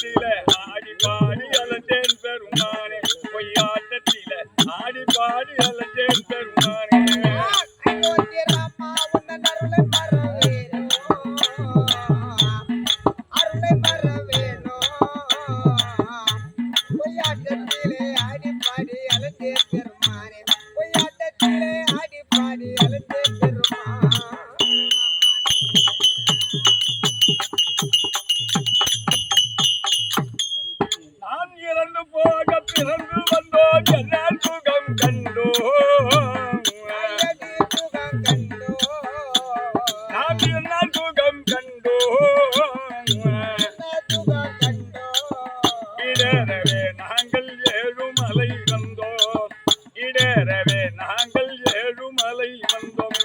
ஆட்டத்தில ஆடி பாடி அலட்டேன் பெருமானே. பொய்யாட்டத்தில ஆடி பாடி அலட்டேன் இடரவே நாங்கள் ஏழுமலை வந்தோம் இடரவே நாங்கள் ஏழுமலை வந்தோம்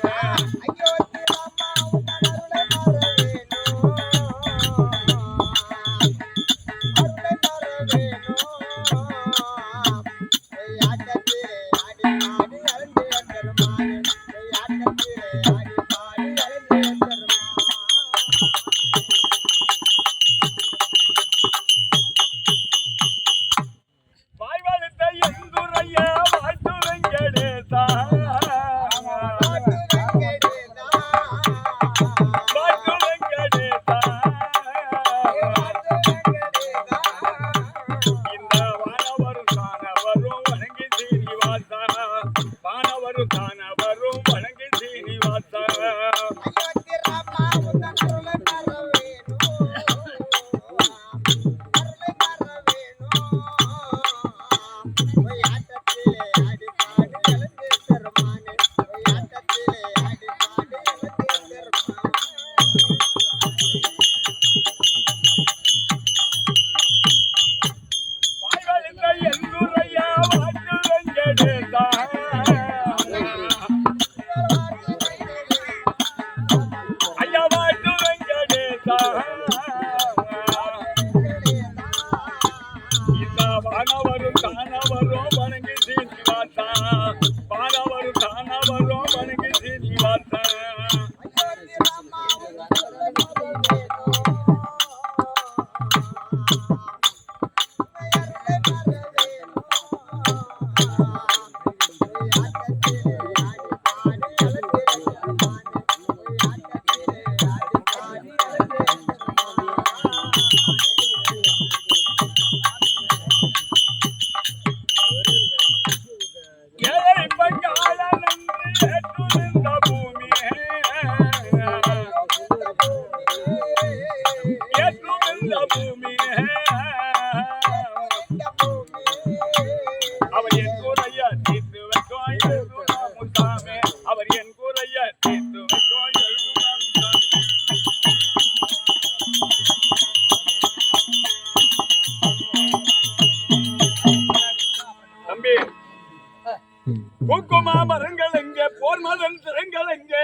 கொங்குமா மரங்கள் எங்கே? போர் மதன் திறங்கள் எங்கே?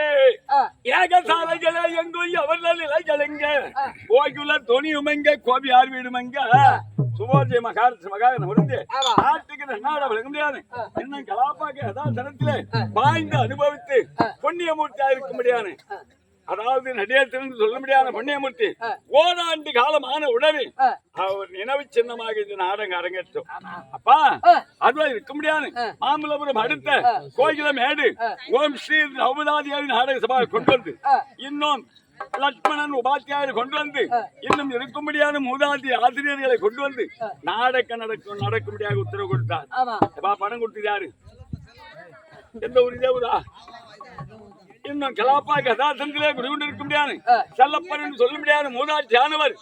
ஏகசாலைகளே எங்கும் எவர்கள் நிலைகள் எங்கே? கோயில துணியும் எங்கே? கோபியார் வீடும் எங்கே? சுபோஜய மகாரத் மகாரன் உருந்து நாட்டுக்கு நன்னாட விளங்க முடியாது இன்னும் கலாப்பாக்க ஏதாவது தரத்திலே பாய்ந்து அனுபவித்து புண்ணியமூர்த்தியா இருக்க முடியாது அதாவது நடிகத்திலிருந்து சொல்ல முடியாத புண்ணியமூர்த்தி ஓராண்டு காலமான உடனே அவர் நினைவு சின்னமாக இந்த நாடகம் அரங்கேற்றும். அப்பா அதுவா இருக்க முடியாது. மாமல்லபுரம் அடுத்த கோகில மேடு ஓம் ஸ்ரீ நவதாதியாரி நாடக சபா கொண்டு வந்து இன்னும் லட்சுமணன் உபாத்தியாயரை கொண்டு வந்து இன்னும் இருக்கும்படியான மூதாதி ஆசிரியர்களை கொண்டு வந்து நாடக நடக்கும் நடக்கும்படியாக உத்தரவு கொடுத்தார். பணம் கொடுத்தது யாரு? எந்த ஊர் தேவதா இன்னும் கலாப்பா கதாசனத்திலே குடிகொண்டு இருக்க முடியாது செல்லப்பன் சொல்ல முடியாத மூதாட்சியானவர்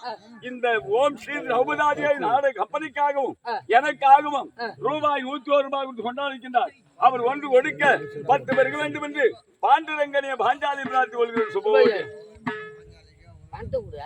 இந்த ஓம் ஸ்ரீ ரகுபதாதியாரி நாடக கப்பலிக்காகவும் எனக்காகவும் ரூபாய் நூத்தி ஒரு ரூபாய் கொடுத்து கொண்டாடுகின்றார் அவர் ஒன்று கொடுக்க பத்து பேருக்கு வேண்டும் என்று பாண்டுரங்கனைய பாஞ்சாலி பிரார்த்தி கொள்கிற சுபோதயம் பண்ணிட்டு கூட